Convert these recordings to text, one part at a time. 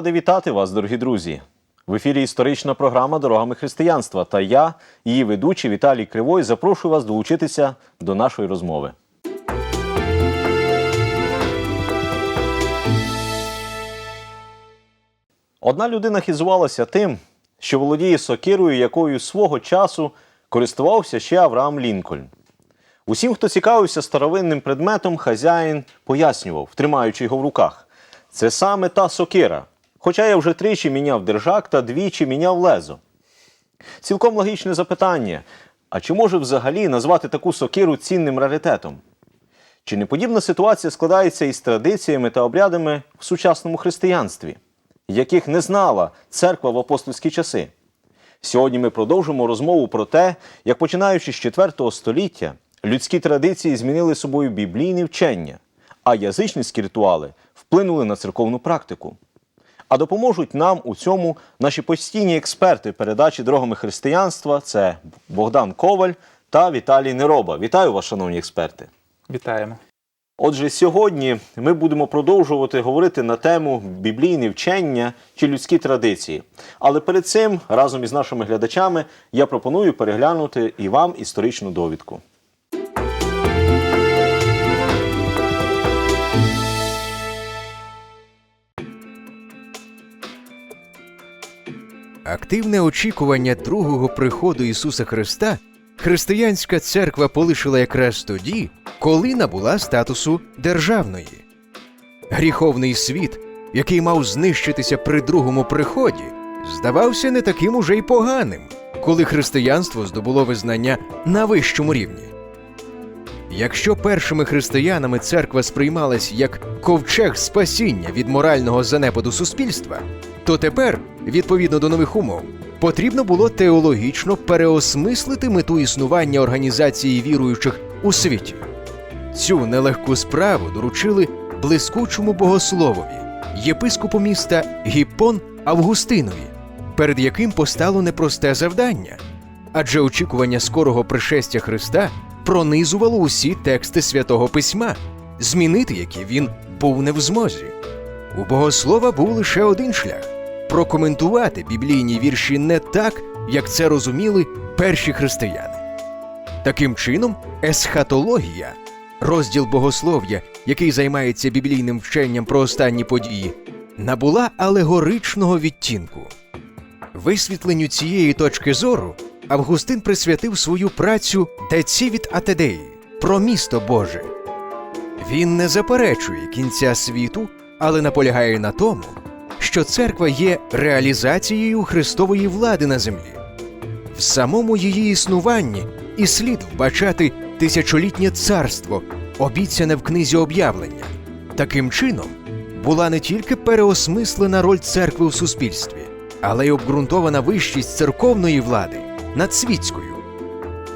Радий вітати вас, дорогі друзі. В ефірі історична програма Дорогами християнства та я, її ведучий Віталій Кривой, запрошую вас долучитися до нашої розмови. Одна людина хізувалася тим, що володіє сокирою, якою свого часу користувався ще Авраам Лінкольн. Усім, хто цікавився старовинним предметом, хазяїн пояснював, тримаючи його в руках. Це саме та сокира. Хоча я вже тричі міняв держак та двічі міняв лезо. Цілком логічне запитання: а чи може взагалі назвати таку сокиру цінним раритетом? Чи не подібна ситуація складається із традиціями та обрядами в сучасному християнстві, яких не знала церква в апостольські часи? Сьогодні ми продовжимо розмову про те, як починаючи з 4 століття людські традиції змінили собою біблійне вчення, а язичницькі ритуали вплинули на церковну практику. А допоможуть нам у цьому наші постійні експерти передачі дорогами християнства це Богдан Коваль та Віталій Нероба. Вітаю вас, шановні експерти. Вітаємо. Отже, сьогодні ми будемо продовжувати говорити на тему біблійне вчення чи людські традиції. Але перед цим, разом із нашими глядачами, я пропоную переглянути і вам історичну довідку. Активне очікування другого приходу Ісуса Христа християнська церква полишила якраз тоді, коли набула статусу державної. Гріховний світ, який мав знищитися при другому приході, здавався не таким уже й поганим, коли християнство здобуло визнання на вищому рівні. Якщо першими християнами церква сприймалась як ковчег спасіння від морального занепаду суспільства, то тепер, відповідно до нових умов, потрібно було теологічно переосмислити мету існування організації віруючих у світі. Цю нелегку справу доручили блискучому богословові, єпископу міста Гіппон Августинові, перед яким постало непросте завдання, адже очікування скорого пришестя Христа пронизувало усі тексти святого письма, змінити які він був не в змозі. У богослова був лише один шлях прокоментувати біблійні вірші не так, як це розуміли перші християни. Таким чином, есхатологія, розділ богослов'я, який займається біблійним вченням про останні події, набула алегоричного відтінку. Висвітленню цієї точки зору Августин присвятив свою працю Деці від Атедеї про місто Боже. Він не заперечує кінця світу, але наполягає на тому, що церква є реалізацією Христової влади на землі. В самому її існуванні і слід вбачати тисячолітнє царство, обіцяне в книзі об'явлення. Таким чином була не тільки переосмислена роль церкви в суспільстві, але й обґрунтована вищість церковної влади над світською.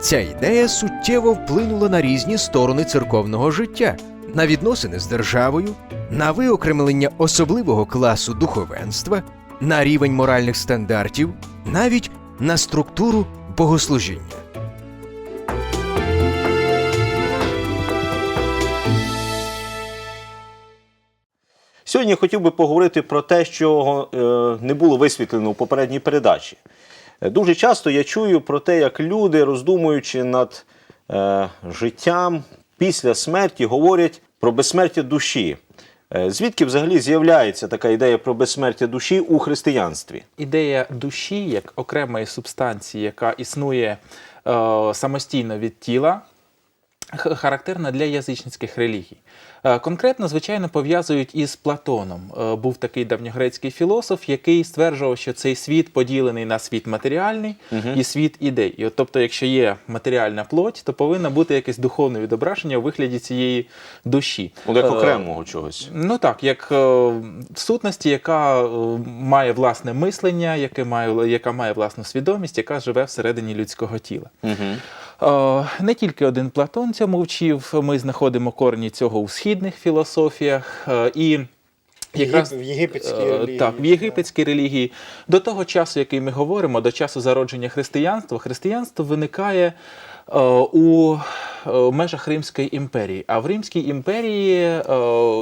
Ця ідея суттєво вплинула на різні сторони церковного життя, на відносини з державою, на виокремлення особливого класу духовенства, на рівень моральних стандартів, навіть на структуру богослужіння. Сьогодні хотів би поговорити про те, що е, не було висвітлено у попередній передачі. Е, Дуже часто я чую про те, як люди, роздумуючи над е, життям після смерті, говорять про безсмертя душі. Е, Звідки взагалі з'являється така ідея про безсмертя душі у християнстві? Ідея душі як окремої субстанції, яка існує е, самостійно від тіла, характерна для язичницьких релігій. Е, Конкретно, звичайно, пов'язують із Платоном. Е, Був такий давньогрецький філософ, який стверджував, що цей світ поділений на світ матеріальний і світ ідей. І от, тобто, якщо є матеріальна плоть, то повинно бути якесь духовне відображення у вигляді цієї душі. Ну, як Е, окремого чогось. Ну так, як сутності, яка має власне мислення, яке має, яка має власну свідомість, яка живе всередині людського тіла. Угу. Е, не тільки один Платон цьому вчив, ми знаходимо корені цього у східних філософіях. е, і Якраз в єгипетській е, релігії. Так, в єгипетській релігії до того часу, який ми говоримо, до часу зародження християнства, християнство виникає у е, межах Римської імперії. А в Римській імперії е,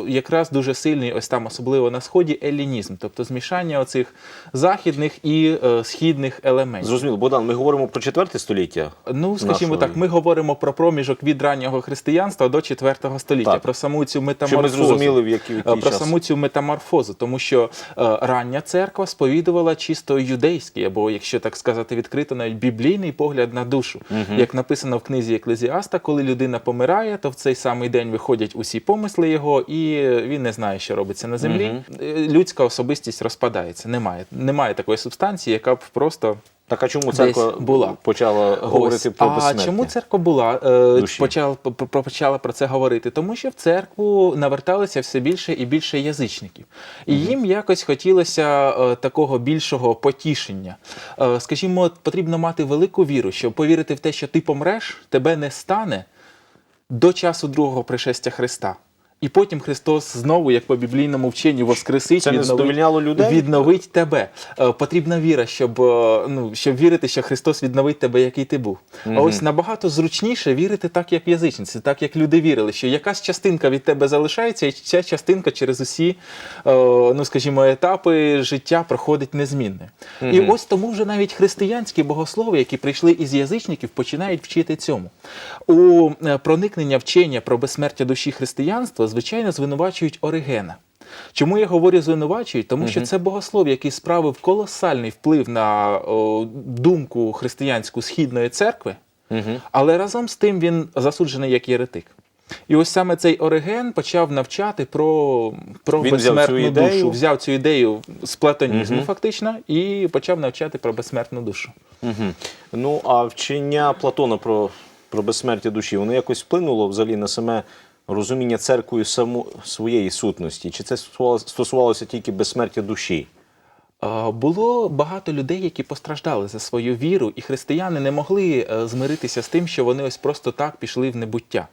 якраз дуже сильний, ось там, особливо на сході, елінізм, тобто змішання оцих західних і е, східних елементів. Зрозуміло, Богдан, ми говоримо про четверте століття. Ну, скажімо нашого так, ми говоримо про проміжок від раннього християнства до 4 століття, Так. про саму цю Щоб ми зрозуміли, в який, в Е, який про час. саму цю метаморфозу, тому що е, рання церква сповідувала чисто юдейський, або, якщо так сказати, відкрито, навіть біблійний погляд на душу. Як написано в книзі Еклезіаста, коли людина помирає, то в цей самий день виходять усі помисли його, і він не знає, що робиться на землі. Е, Людська особистість розпадається. Немає, немає такої субстанції, яка б просто. Так а чому Десь церква була. почала говорити Ось. про а чому церква була е, Душі. почала, почала про це говорити? Тому що в церкву наверталося все більше і більше язичників, і їм якось хотілося е, такого більшого потішення. Е, скажімо, потрібно мати велику віру, щоб повірити в те, що ти помреш, тебе не стане до часу другого пришестя Христа. І потім Христос знову, як по біблійному вченню, воскресить, Це не задовольняло людей? відновить тебе. Е, Потрібна віра, щоб, е, ну, щоб вірити, що Христос відновить тебе, який ти був. А ось набагато зручніше вірити так, як язичниці, так як люди вірили, що якась частинка від тебе залишається, і ця частинка через усі, е, ну скажімо, етапи життя проходить незмінне. І ось тому вже навіть християнські богослови, які прийшли із язичників, починають вчити цьому. У проникнення вчення про безсмертя душі християнства, звичайно, звинувачують Оригена. Чому я говорю звинувачують? Тому що це богослов, який справив колосальний вплив на о, думку християнську східної церкви, але разом з тим він засуджений як єретик. І ось саме цей Ориген почав навчати про, про Він взяв безсмертну ідею. душу, взяв цю ідею з платонізму, фактично, і почав навчати про безсмертну душу. Мгм. Ну, а вчення Платона про, про безсмертя душі, воно якось вплинуло взагалі на саме розуміння церквою саму своєї сутності? Чи це стосувалося- тільки безсмертя душі? Було багато людей, які постраждали за свою віру, і християни не могли е, змиритися з тим, що вони ось просто так пішли в небуття.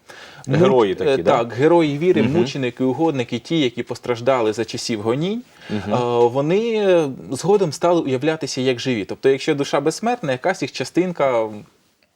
Герої такі, е, да? так, герої віри, мученики, угодники, ті, які постраждали за часів гонінь, е, вони е, згодом стали уявлятися як живі. Тобто, якщо душа безсмертна, якась їх частинка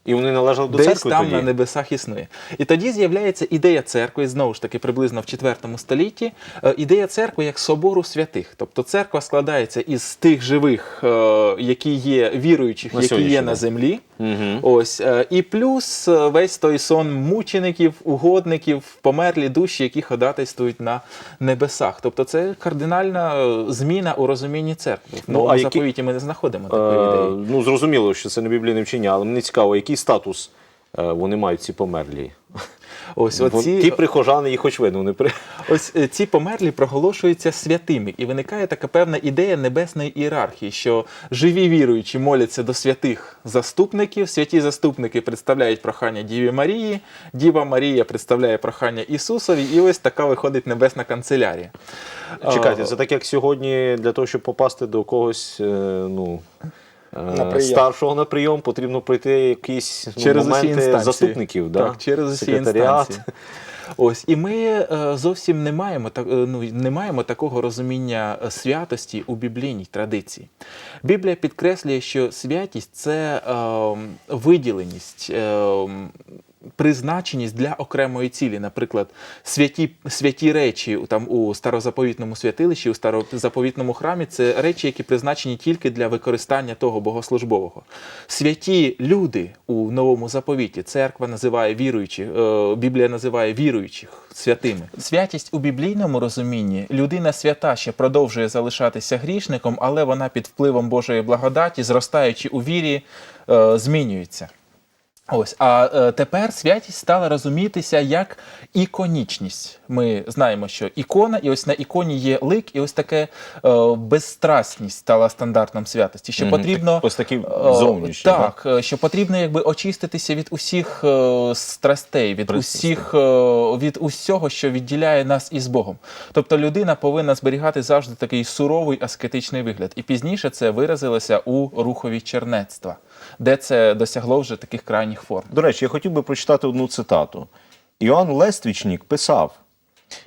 І вони належали до десь церкви там тоді? на небесах існує. І тоді з'являється ідея церкви, знову ж таки, приблизно в 4 столітті, е, ідея церкви як собору святих. Тобто церква складається із тих живих, е, які є віруючих, На які є на землі. Мгм. Ось е, і плюс весь той сон мучеників, угодників, померлі душі, які ходатайствують на небесах. Тобто це кардинальна зміна у розумінні церкви. В Ну, а які- заповіті ми не знаходимо такої ідеї. ну, зрозуміло, що це не біблійне вчення, але мені цікаво, який статус е, вони мають ці померлі? Ось оці Ті прихожани, їх хоч видно, вони при... Ось е, ці померлі проголошуються святими, і виникає така певна ідея небесної ієрархії, що живі віруючі моляться до святих заступників. Святі заступники представляють прохання Діві Марії, Діва Марія представляє прохання Ісусові, і ось така виходить небесна канцелярія. Чекайте, це так як сьогодні для того, щоб попасти до когось е, ну, На старшого на прийом, потрібно пройти якісь ну, через моменти заступників. Да? Так, через усі інстанції. Ось, і ми е, зовсім не маємо, так- е, ну, не маємо такого розуміння е, святості у біблійній традиції. Біблія підкреслює, що святість це е, виділеність. Е, Призначеність для окремої цілі, наприклад, святі, святі речі там у старозаповітному святилищі, у старозаповітному храмі це речі, які призначені тільки для використання того богослужбового. Святі люди у новому заповіті, церква називає віруючих, е, Біблія називає віруючих святими. Святість у біблійному розумінні людина свята ще продовжує залишатися грішником, але вона під впливом Божої благодаті, зростаючи у вірі, е, змінюється. Ось, а е, тепер святість стала розумітися як іконічність. Ми знаємо, що ікона, і ось на іконі є лик, і ось таке е, безстрасність стала стандартом святості. Що Мгм. потрібно Ось такі е, зовнішні, так, е, що потрібно якби очиститися від усіх е, страстей, від Пристрастей. усіх е, від усього, що відділяє нас із Богом. Тобто людина повинна зберігати завжди такий суровий аскетичний вигляд. І пізніше це виразилося у рухові чернецтва, де це досягло вже таких крайніх форм. До речі, я хотів би прочитати одну цитату. Іоанн Лествічник писав: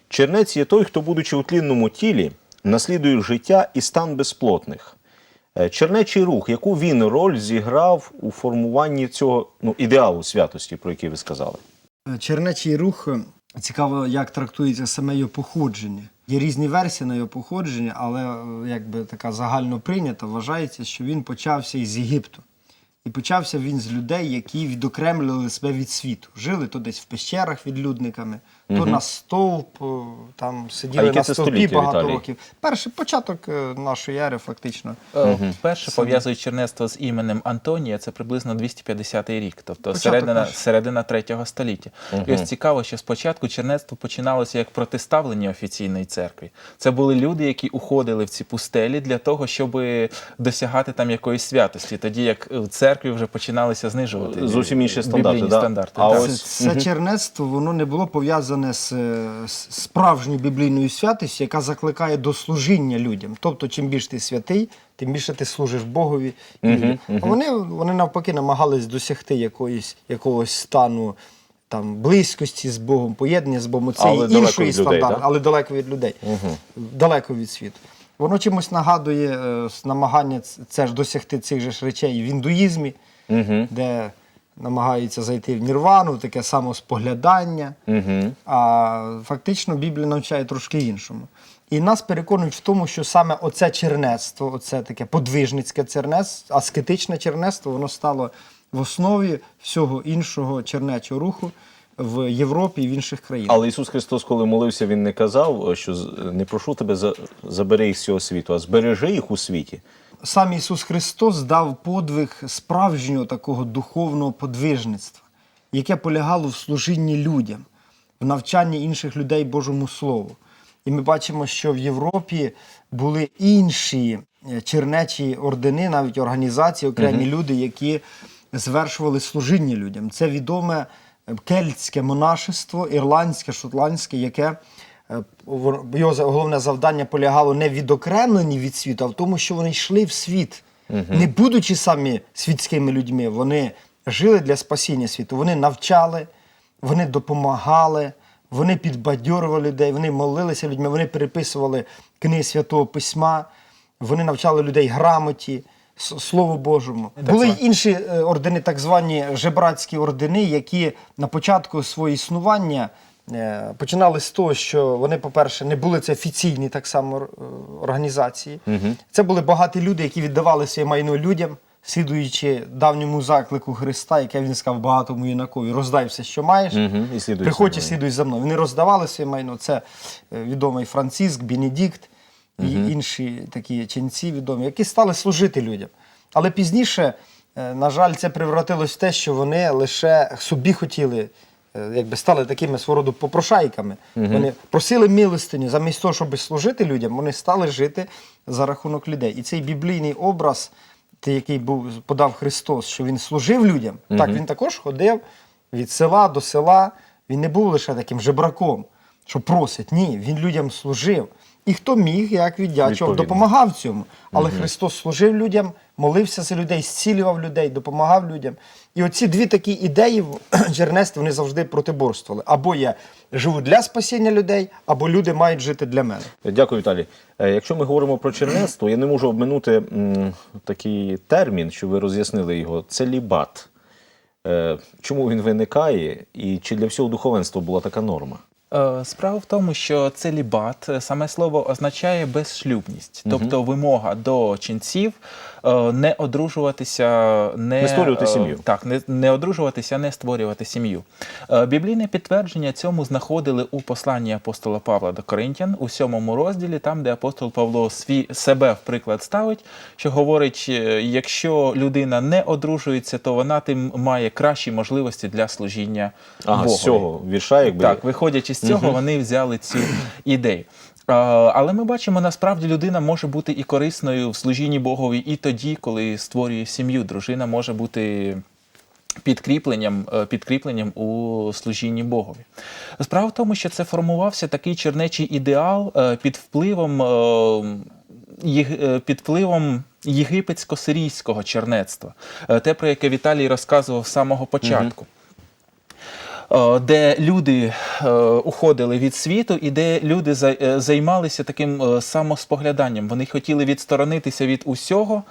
Чернець є той, хто, будучи у тлінному тілі, наслідує життя і стан безплотних. Е, Чернечий рух, яку він роль зіграв у формуванні цього ну, ідеалу святості, про який ви сказали? Чернечий рух е, цікаво, як трактується саме його походження. Є різні версії на його походження, але е, якби така загально прийнята, вважається, що він почався із Єгипту. І почався він з людей, які відокремлювали себе від світу. Жили то десь в пещерах відлюдниками, то на стовп, е, там сиділи на стовпі багато Віталій? років. Перший початок е, нашої ери, фактично. Е, Перше пов'язують чернецтво з іменем Антонія, це приблизно 250 рік, тобто Початок середина, середина третього століття. І ось цікаво, що спочатку чернецтво починалося як протиставлення офіційної церкви. Це були люди, які уходили в ці пустелі для того, щоб досягати там якоїсь святості, тоді як в церкві вже починалися знижувати Зовсім інші стандарти, да? стандарти. А так. ось- Це, це чернецтво, воно не було пов'язане з, е, з справжньою біблійною святістю, яка закликає до служіння людям. Тобто, чим більше ти святий, тим більше ти служиш Богові. І людям. А вони, вони навпаки намагались досягти якоїсь, якогось стану там, близькості з Богом, поєднання з Богом. Це Але далеко іншої від людей, стандарт, але далеко від людей, далеко від світу. Воно чимось нагадує е, намагання це ж досягти цих же ж речей в індуїзмі, де намагаються зайти в нірвану, в таке самоспоглядання. А фактично Біблія навчає трошки іншому. І нас переконують в тому, що саме оце чернецтво, оце таке подвижницьке чернецтво, аскетичне чернецтво, воно стало в основі всього іншого чернечого руху в Європі і в інших країнах. Але Ісус Христос, коли молився, Він не казав, що не прошу тебе за- забери їх з цього світу, а збережи їх у світі. Сам Ісус Христос дав подвиг справжнього такого духовного подвижництва, яке полягало в служінні людям, в навчанні інших людей Божому Слову. І ми бачимо, що в Європі були інші е, чернечі ордени, навіть організації, окремі люди, які звершували служіння людям. Це відоме кельтське монашество, ірландське, шотландське, яке Його головне завдання полягало не в відокремленні від світу, а в тому, що вони йшли в світ, не будучи самі світськими людьми, вони жили для спасіння світу. Вони навчали, вони допомагали, вони підбадьорували людей, вони молилися людьми, вони переписували книги Святого Письма, вони навчали людей грамоті, Слову Божому. Були й інші е, ордени, так звані жебрацькі ордени, які на початку свого існування е, починали з того, що вони, по-перше, не були це офіційні так само е, організації. Це були багаті люди, які віддавали своє майно людям, слідуючи давньому заклику Христа, яке він сказав багатому юнакові, роздай все, що маєш. Мгм, і слідуй Приходь і мною». слідуй за мною. Вони роздавали своє майно. Це е, відомий Франциск, Бенедикт і інші такі ченці відомі, які стали служити людям. Але пізніше, е, на жаль, це превратилось в те, що вони лише собі хотіли, е, якби стали такими свого роду попрошайками. Вони просили милостиню, замість того, щоб служити людям, вони стали жити за рахунок людей. І цей біблійний образ, який був подав Христос, що він служив людям, так він також ходив від села до села. Він не був лише таким жебраком, що просить. Ні, він людям служив. І хто міг, як віддячував, допомагав цьому. Але Христос служив людям, молився за людей, зцілював людей, допомагав людям. І оці дві такі ідеї в чернецтві вони завжди протиборствували. Або я живу для спасіння людей, або люди мають жити для мене. Дякую, Віталій. Е, Якщо ми говоримо про чернецтво, я не можу обминути м, такий термін, що ви роз'яснили його. Целібат. Е, Чому він виникає, і чи для всього духовенства була така норма? Е, Справа в тому, що целібат, е, саме слово означає безшлюбність, тобто вимога до ченців не одружуватися, не, Не створювати е, сім'ю. Так, не, не одружуватися, не створювати сім'ю. Е, Біблійне підтвердження цьому знаходили у посланні апостола Павла до Коринтян у сьомому розділі, там, де апостол Павло свій себе в приклад ставить, що говорить: е, якщо людина не одружується, то вона тим має кращі можливості для служіння Ага, з цього вірша, якби Так, виходячи з цього, вони взяли цю ідею. Але ми бачимо, насправді людина може бути і корисною в служінні Богові і тоді, коли створює сім'ю. Дружина може бути підкріпленням, е, підкріпленням у служінні Богові. Справа в тому, що це формувався такий чернечий ідеал е, під впливом. е, Під впливом єгипетсько-сирійського чернецтва, те, про яке Віталій розказував з самого початку. Е, де люди е, уходили від світу і де люди е, займалися таким самоспогляданням. Вони хотіли відсторонитися від усього,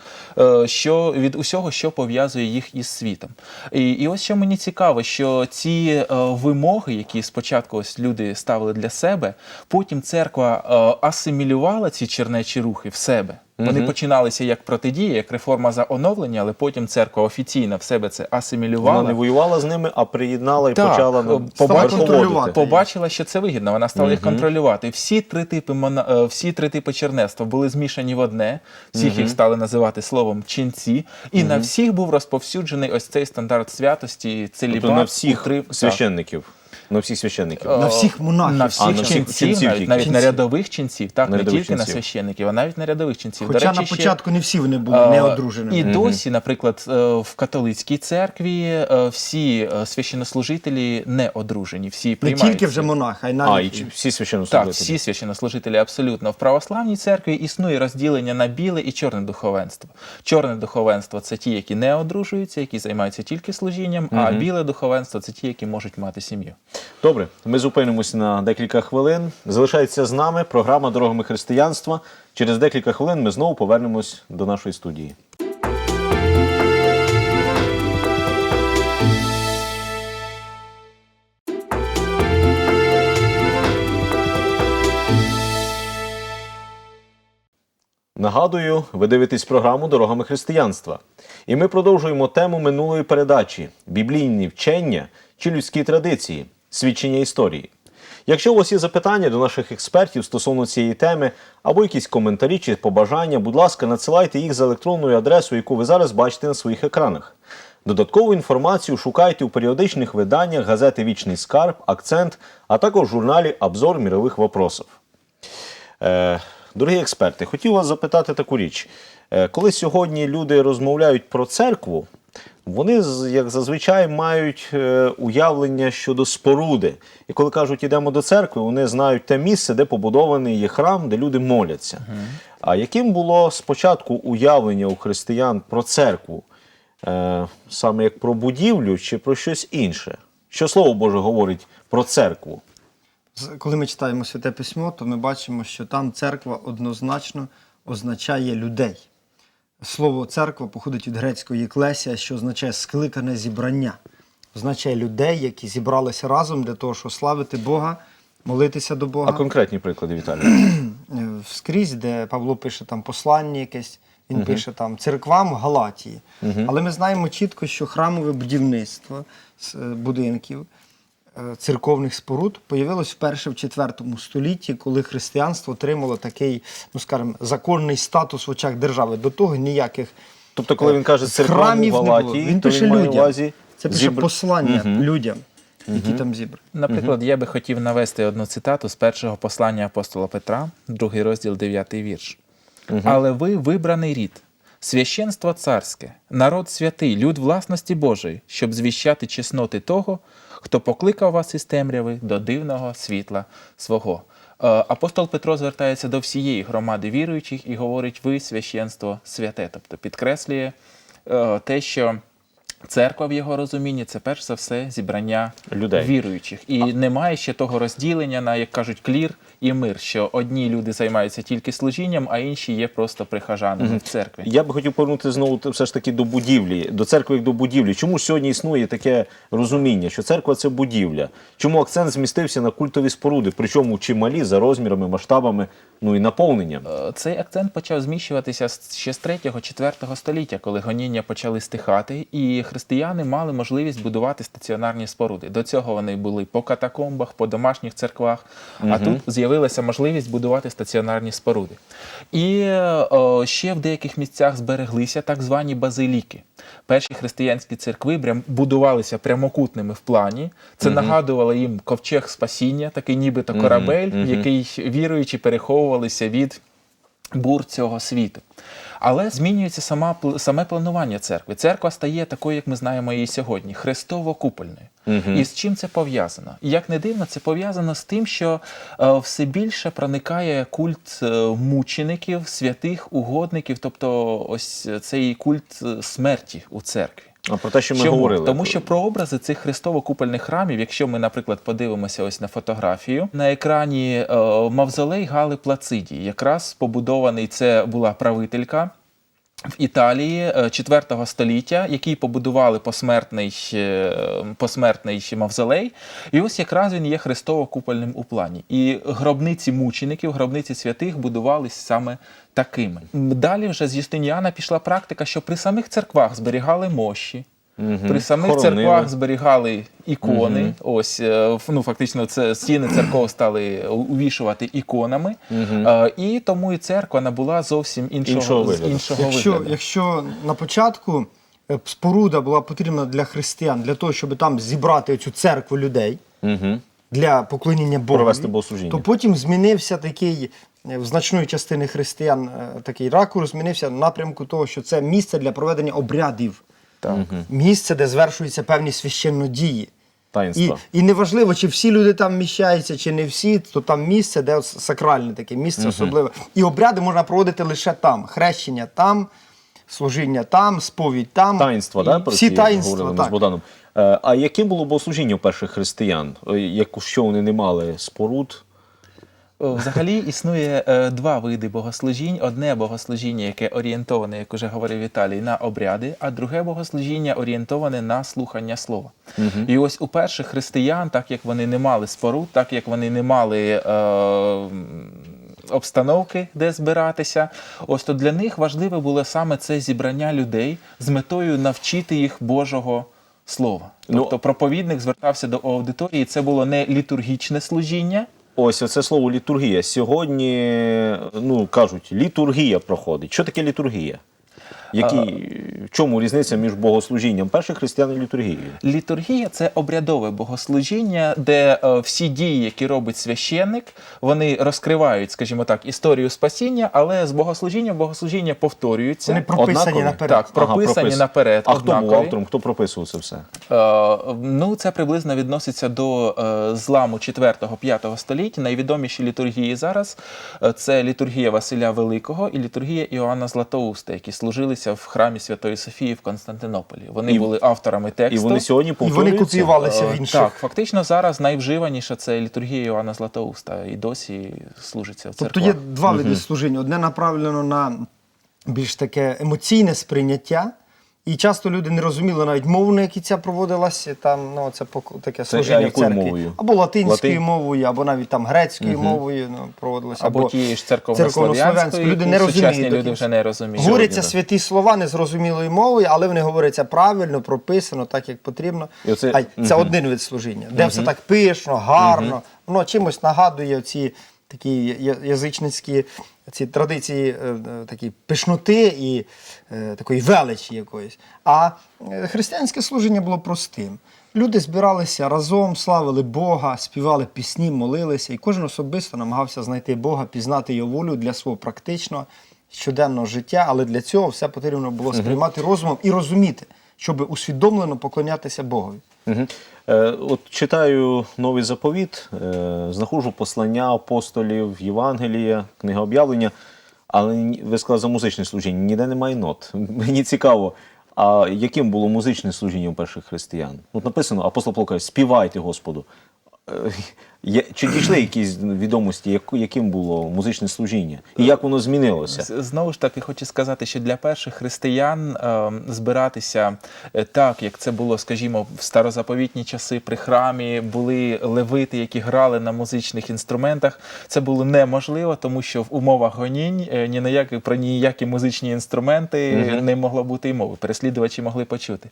що від усього, що пов'язує їх із світом. І, і ось що мені цікаво, що ці вимоги, які спочатку ось люди ставили для себе, потім церква асимілювала ці чернечі рухи в себе. Вони починалися як протидія, як реформа за оновлення, але потім церква офіційно в себе це асимілювала. Вона не воювала з ними, а приєднала і Так, почала побачила- Побачила, що це вигідно. Вона стала їх контролювати. Всі три типи мона... е, всі три типи чернецтва були змішані в одне. Всіх їх стали називати словом ченці, і на всіх був розповсюджений ось цей стандарт святості, целібат, Тобто на всіх утрив- священників. На всіх священників. Е, На всіх монахів. На всіх А, на всіх ченців, ченців навіть, навіть на Ченців. рядових ченців, так, На не рядових тільки на ченців. священників, а навіть на рядових ченців. Хоча До речі, на ще- початку не всі вони були Е, неодруженими. І досі, наприклад, е, в католицькій церкві е, всі е, священнослужителі не одружені, всі Не тільки вже монахи, а й А, і навіть чи- всі Так, священнослужителі. всі священнослужителі абсолютно. В православній церкві існує розділення на біле і чорне духовенство. Чорне духовенство це ті, які не одружуються, які займаються тільки служінням, а біле духовенство це ті, які можуть мати сім'ю. Добре, ми зупинимося на декілька хвилин. Залишається з нами програма Дорогами християнства. Через декілька хвилин ми знову повернемось до нашої студії. Нагадую, ви дивитесь програму Дорогами християнства. І ми продовжуємо тему минулої передачі біблійні вчення чи людські традиції, свідчення історії. Якщо у вас є запитання до наших експертів стосовно цієї теми або якісь коментарі чи побажання, будь ласка, надсилайте їх за електронною адресою, яку ви зараз бачите на своїх екранах. Додаткову інформацію шукайте у періодичних виданнях газети Вічний скарб, Акцент, а також в журналі Обзор мірових вопросів. Е, дорогі експерти, хотів вас запитати таку річ. Е, коли сьогодні люди розмовляють про церкву, вони, як зазвичай, мають е, уявлення щодо споруди. І коли кажуть, йдемо до церкви, вони знають те місце, де побудований є храм, де люди моляться. А яким було спочатку уявлення у християн про церкву, е, саме як про будівлю чи про щось інше? Що Слово Боже говорить про церкву? З- коли ми читаємо святе письмо, то ми бачимо, що там церква однозначно означає людей. Слово церква походить від грецької еклесія, що означає скликане зібрання. Означає людей, які зібралися разом для того, щоб славити Бога, молитися до Бога. А конкретні приклади, Віталій? Скрізь, де Павло пише там послання якесь, він пише там церквам Галатії. Але ми знаємо чітко, що храмове будівництво з е, будинків, церковних споруд появилось вперше в IV столітті, коли християнство отримало такий, ну скажімо, законний статус в очах держави. До того ніяких Тобто, коли він каже з церквам храмів не було. Галатії, Він то пише він має на людям. увазі Це пише зібр- послання Мгм. людям, які там зібрані. Наприклад, я би хотів навести одну цитату з першого послання апостола Петра, другий розділ, дев'ятий вірш. Але ви вибраний рід, священство царське, народ святий, люд власності Божої, щоб звіщати чесноти того, хто покликав вас із темряви до дивного світла свого. Е, Апостол Петро звертається до всієї громади віруючих і говорить: ви священство святе, тобто підкреслює е, те, що церква в його розумінні це перш за все зібрання Людей. віруючих. І немає ще того розділення на, як кажуть, клір і мир, що одні люди займаються тільки служінням, а інші є просто прихожанами в церкві. Я би хотів повернути знову все ж таки до будівлі, до церкви як до будівлі. Чому сьогодні існує таке розуміння, що церква це будівля? Чому акцент змістився на культові споруди, причому чималі за розмірами, масштабами, ну і наповненням? Е, Цей акцент почав зміщуватися ще з 3-4 століття, коли гоніння почали стихати, і християни мали можливість будувати стаціонарні споруди. До цього вони були по катакомбах, по домашніх церквах, а тут з'явилася можливість будувати стаціонарні споруди. І о, ще в деяких місцях збереглися так звані базиліки. Перші християнські церкви будувалися прямокутними в плані. Це нагадувало їм ковчег спасіння, такий нібито корабель, в який віруючі переховувалися від бур цього світу. Але змінюється сама, саме планування церкви. Церква стає такою, як ми знаємо її сьогодні, хрестово-купольною. І з чим це пов'язано? І як не дивно, це пов'язано з тим, що е, все більше проникає культ е, мучеників, святих, угодників, тобто ось цей культ е, смерті у церкві. А про те, що ми Чому? говорили. Тому що прообрази цих хрестово-купольних храмів, якщо ми, наприклад, подивимося ось на фотографію, на екрані е, мавзолей Гали Плацидії, якраз побудований, це була правителька. В Італії е, 4 століття, який побудували посмертний, е, посмертний мавзолей, і ось якраз він є хрестово-купольним у плані. І гробниці мучеників, гробниці святих будувались саме такими. Далі вже з Юстиніана пішла практика, що при самих церквах зберігали мощі. При самих Хоронили. церквах зберігали ікони. Ось е, ну фактично, це стіни церков стали увішувати іконами, Е, і тому і церква набула зовсім іншого, Іншого з- вигляду. іншого Якщо, вигляду. якщо на початку е, споруда була потрібна для християн, для того, щоб там зібрати цю церкву людей Угу. для поклоніння богослужіння. то потім змінився такий в значної частини християн такий ракурс, змінився в напрямку того, що це місце для проведення обрядів, Так. місце, де звершуються певні священнодії. І, і неважливо, чи всі люди там вміщаються, чи не всі, то там місце, де сакральне таке місце особливе. І обряди можна проводити лише там. Хрещення там, служіння там, сповідь там. Таїнства, І да, про всі таїнства, говорили ми з. Богданом. Е, А яким було богослужіння у перших християн? Е, Якщо вони не мали споруд? Взагалі існує е, два види богослужінь: одне богослужіння, яке орієнтоване, як уже говорив Віталій, на обряди, а друге богослужіння орієнтоване на слухання слова. І ось у перших християн, так як вони не мали споруд, так як вони не мали. Е, Обстановки, де збиратися, ось то для них важливе було саме це зібрання людей з метою навчити їх Божого слова. Ну, Тобто проповідник звертався до аудиторії. Це було не літургічне служіння, Ось це слово літургія. Сьогодні, ну кажуть, літургія проходить. Що таке літургія? Які, в чому різниця між богослужінням перших християн і літургією? Літургія це обрядове богослужіння, де е, всі дії, які робить священник, вони розкривають, скажімо так, історію спасіння, але з богослужіння богослужіння повторюються. Вони прописані Однакові? наперед. Так, прописані пропис- наперед. А хто був автором, хто прописував це все? Е, ну, це приблизно відноситься до е, зламу 4-5 століття. Найвідоміші літургії зараз е, це літургія Василя Великого і літургія Іоанна Златоуста, які служилися в храмі Святої Софії в Константинополі. Вони І- були авторами І тексту. вони сьогодні І вони копіювалися Е, в інших. Так, фактично зараз найвживаніша це літургія Іоанна Златоуста і досі служиться в Тобто є два види служіння. Одне направлено на більш таке емоційне сприйняття. І часто люди не розуміли навіть мову, на якій ця проводилася. Там ну це таке Це, служіння в церкві. мовою? Або латинською Латин? мовою, або навіть там грецькою мовою ну, проводилося. Або тієї ж церковнослов'янської, Люди не розуміють. люди вже не розуміють. Говоряться святі слова незрозумілою мовою, але вони говоряться правильно, прописано, так як потрібно. І оце- А це один вид служіння, де все так пишно, гарно. Воно чимось нагадує ці такі язичницькі ці традиції е, е, такі пишноти і е, такої величі якоїсь. А християнське служіння було простим. Люди збиралися разом, славили Бога, співали пісні, молилися, і кожен особисто намагався знайти Бога, пізнати його волю для свого практичного щоденного життя, але для цього все потрібно було сприймати розумом і розуміти, щоб усвідомлено поклонятися Богові. Е, от читаю новий заповіт, е, знаходжу послання апостолів, Євангелія, книга об'явлення, але ви сказали за музичне служіння, ніде немає нот. Мені цікаво, а яким було музичне служіння у перших християн? От написано, апостол Павло каже, співайте Господу. Є- Чи дійшли якісь відомості, яку- яким було музичне служіння? І як воно змінилося? Знову ж таки, хочу сказати, що для перших християн е, збиратися е, так, як це було, скажімо, в старозаповітні часи при храмі, були левити, які грали на музичних інструментах. Це було неможливо, тому що в умовах гонінь е, ні на які, про ніякі музичні інструменти не могло бути й мови. Переслідувачі могли почути.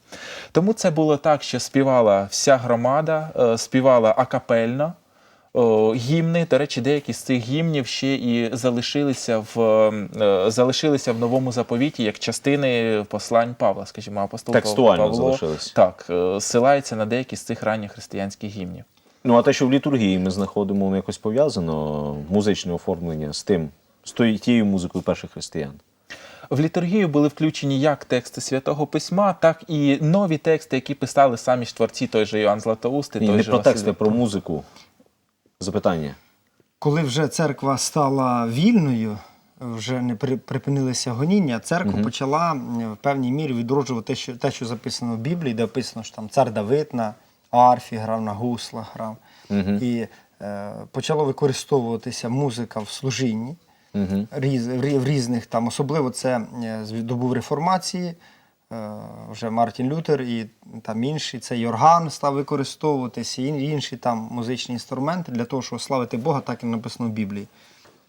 Тому це було так, що співала вся громада, е, співала акапельно. О, гімни, до речі, деякі з цих гімнів ще і залишилися в е, залишилися в новому заповіті як частини послань Павла, скажімо, апостол Текстуально Павло залишились. так е, ссилається на деякі з цих ранніх християнських гімнів. Ну, а те, що в літургії ми знаходимо, воно якось пов'язано, музичне оформлення з тим, з тією музикою перших християн. В літургію були включені як тексти святого письма, так і нові тексти, які писали самі ж творці, той же Іоанн Златоуст і той не же про Василь тексти, а про музику. Запитання. Коли вже церква стала вільною, вже не припинилися гоніння, церква почала в певній мірі відроджувати те, що, те, що записано в Біблії, де описано, що там цар Давид на арфі грав, на гуслах грав. І е, почало використовуватися музика в служінні різ, в різних там, особливо це е, з добув реформації. Е, Вже Мартін Лютер і там інші, це й орган став використовуватися, і інші там музичні інструменти для того, щоб славити Бога, так і написано в Біблії.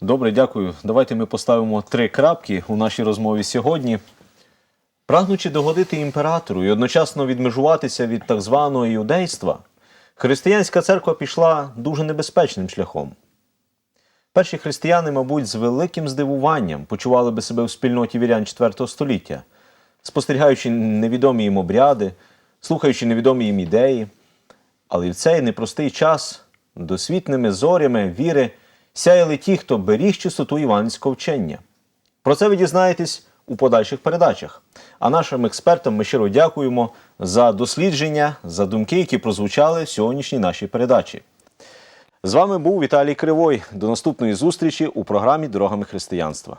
Добре, дякую. Давайте ми поставимо три крапки у нашій розмові сьогодні. Прагнучи догодити імператору і одночасно відмежуватися від так званого іудейства, християнська церква пішла дуже небезпечним шляхом. Перші християни, мабуть, з великим здивуванням почували би себе в спільноті вірян IV століття, спостерігаючи невідомі їм обряди, слухаючи невідомі їм ідеї. Але в цей непростий час досвітними зорями віри сяяли ті, хто беріг чистоту іванського вчення. Про це ви дізнаєтесь у подальших передачах. А нашим експертам ми щиро дякуємо за дослідження, за думки, які прозвучали в сьогоднішній нашій передачі. З вами був Віталій Кривой. До наступної зустрічі у програмі Дорогами християнства.